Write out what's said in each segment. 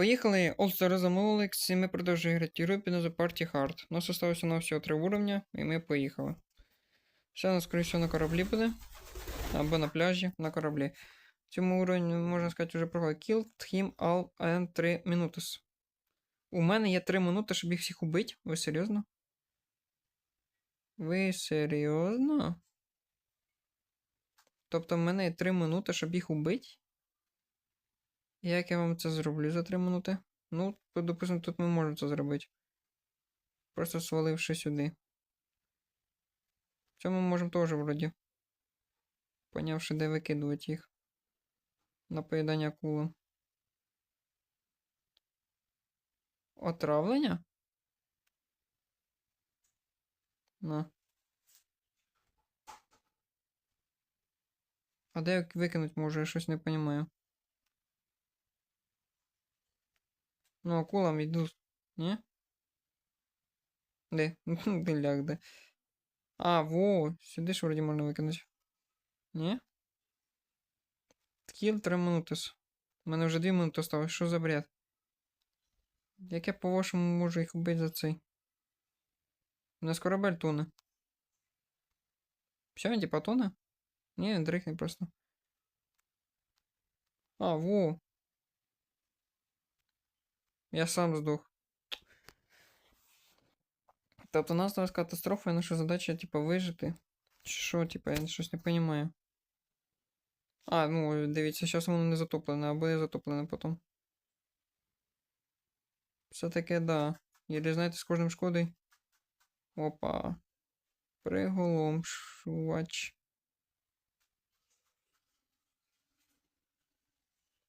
Поїхали, Олстер замовили, і ми продовжуємо грати European The Party Hard. У нас осталося на всього три уровня, і ми поїхали. Ще у нас, всього, на кораблі буде. Або на пляжі, на кораблі. Цьому уровні, можна сказати, вже проходить. Killed him all and 3 minutes. У мене є 3 минути, щоб їх всіх убити. Ви серйозно? Ви серйозно? Тобто в мене є 3 минути, щоб їх убити? Як я вам це зроблю за 3 минути? Ну, допустимо, тут ми можемо це зробити. Просто сваливши сюди. В цьому можемо теж вроді. Понявши, де викидувати їх. На поїдання акулам. Отравлення? На. А де викинуть може, я щось не розумію. Ну, акулам йду. Ні? Де? Диляк, де? А, во, сюди ж вроді можна викинути. Ні? Кіл 3 минути. У мене вже 2 минути осталось. Що за бред? Як я по-вашому можу їх вбити за цей? У нас корабель тоне. Все, він типа тоне? Ні, дрихне просто. А, во. Я сам здох. Тобто у нас зараз катастрофа, і наша задача, типа, вижити. Чи що, типа, я щось не розумію. А, ну, дивіться, зараз воно не затоплене, а буде затоплене потім. Все-таки, да. Єлі, знаєте, з кожним шкодою. Опа. Приголомшувач.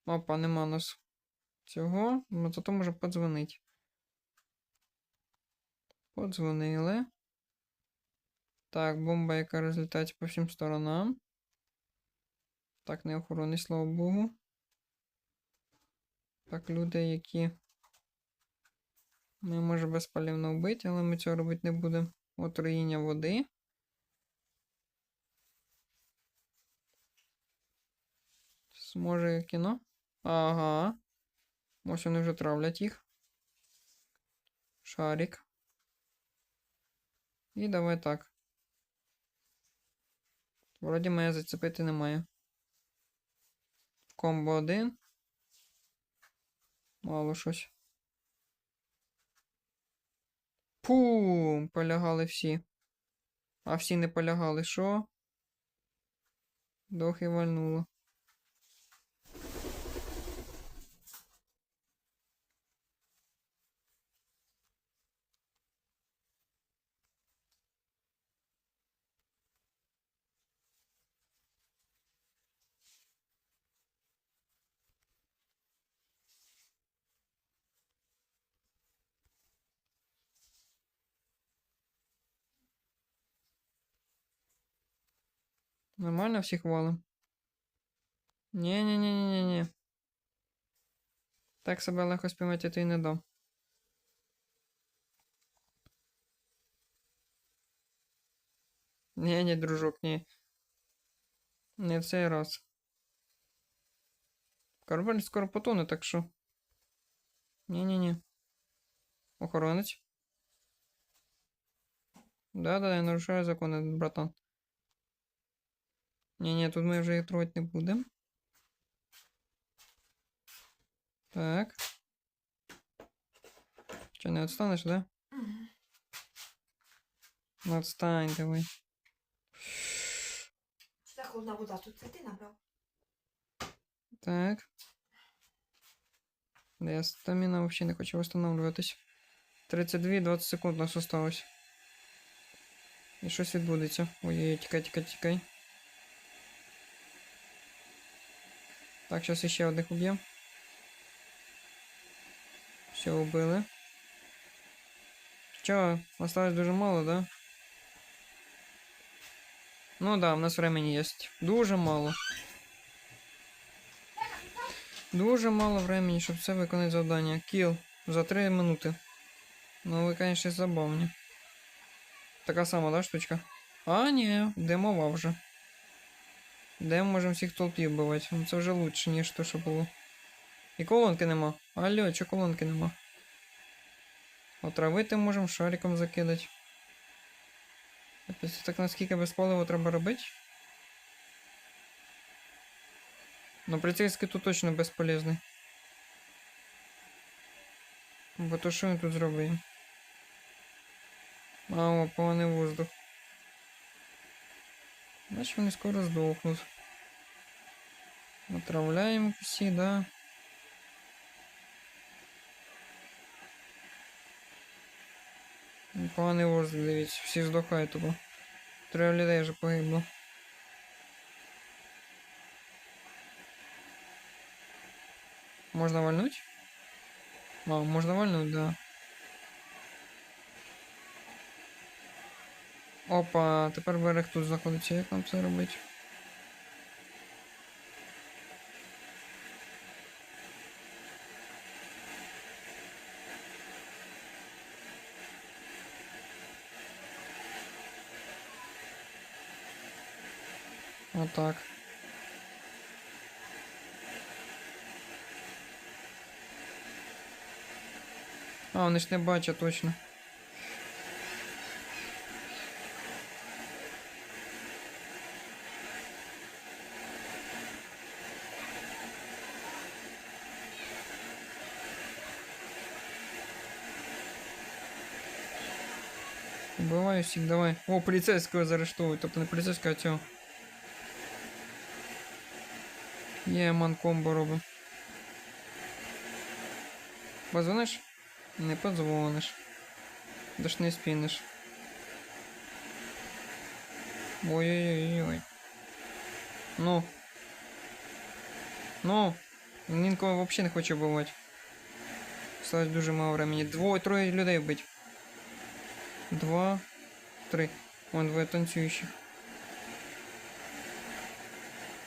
Опа, нема нас цього. Ну, зато може подзвонити. Подзвонили. Так, бомба, яка розлітається по всім сторонам. Так, не охорони, слава Богу. Так, люди, які ми можемо безпалівно вбити, але ми цього робити не будемо. Отруєння води. Зможе кіно? Ага. Ось вони вже травлять їх. Шарик. І давай так. Вроді мене зацепити немає. Комбо 1. Мало щось. Пум! Полягали всі. А всі не полягали. Що? Дох і вальнуло. Нормально всіх валим? Ні-ні-ні-ні-ні. Так себе легко спіймати то й не дам. Ні-ні, дружок, ні. Не в цей раз. Корабель скоро потоне, так що. Ні-ні-ні. Охоронець. Да-да, я нарушаю закони, братан. Ні-ні, тут ми вже їх трогати не будемо. Так. Що, не відстанеш, да? Ну, відстань, давай. Так холодна вода? Тут це ти набрав? Так. Да, я стаміна взагалі не хочу восстанавливатись. 32-20 секунд у нас осталось. І щось відбудеться. Ой-ой-ой, тікай, тікай, тікай. Так, зараз ще одних уб'ємо. Все, убили. Що, осталось дуже мало, да? Ну да, у нас времени есть. Дуже мало. Дуже мало времени, щоб це виконати завдання. Кіл за 3 минути. Ну, ви, конечно, забавні. Така сама, да, штучка? А, ні, демова вже. Де ми можемо всіх толпів вбивати? Ну, це вже лучше, ніж то, що було. І колонки нема. Алло, чо колонки нема? Отравити можемо шариком закидати. Капець, Так наскільки без палива треба робити? Ну, поліцейський тут точно безполезний. Бо то що він тут зробив? А, о, воздух. Значить вони скоро здохнуть. Отравляємо всі, да. Ну, Поганий воздух, дивіться, всі здохають тупо. Троє людей вже погибло. Можна вальнуть? А, можна вальнуть, да. Опа, тепер берег тут знаходиться, як нам це робити? Отак. А, вони ж не бачать точно. Убиваю всіх, давай. О, поліцейського заарештовують, тобто не поліцейського, а цього. Є ман комбо робимо. Позвониш? Не подзвониш. Даш не спіниш. Ой-ой-ой-ой. Ну. Ну. Він інколи взагалі не хоче вбивати. Сталось дуже мало времени. Двоє, троє людей вбить. Два, три. Вон двоє танцюючих.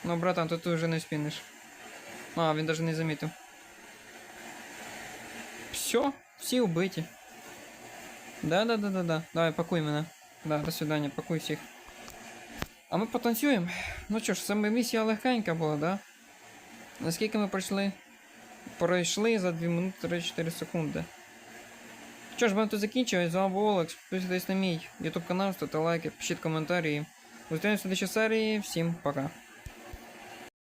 Ну, братан, тут ти вже не спіниш. А, він даже не замітив. Все, всі вбиті. Да, да, да, да, да. Давай, пакуй мене. Да, до свидання, пакуй всіх. А ми потанцюємо. Ну що ж, саме місія легенька була, да? Наскільки ми пройшли? Пройшли за 2 минути 34 секунди. Що ж, будемо тут закінчувати. З вами був Олекс. Підписуйтесь на мій YouTube канал, ставте лайки, пишіть коментарі. Зустрінемося в следующій серії. Всім пока.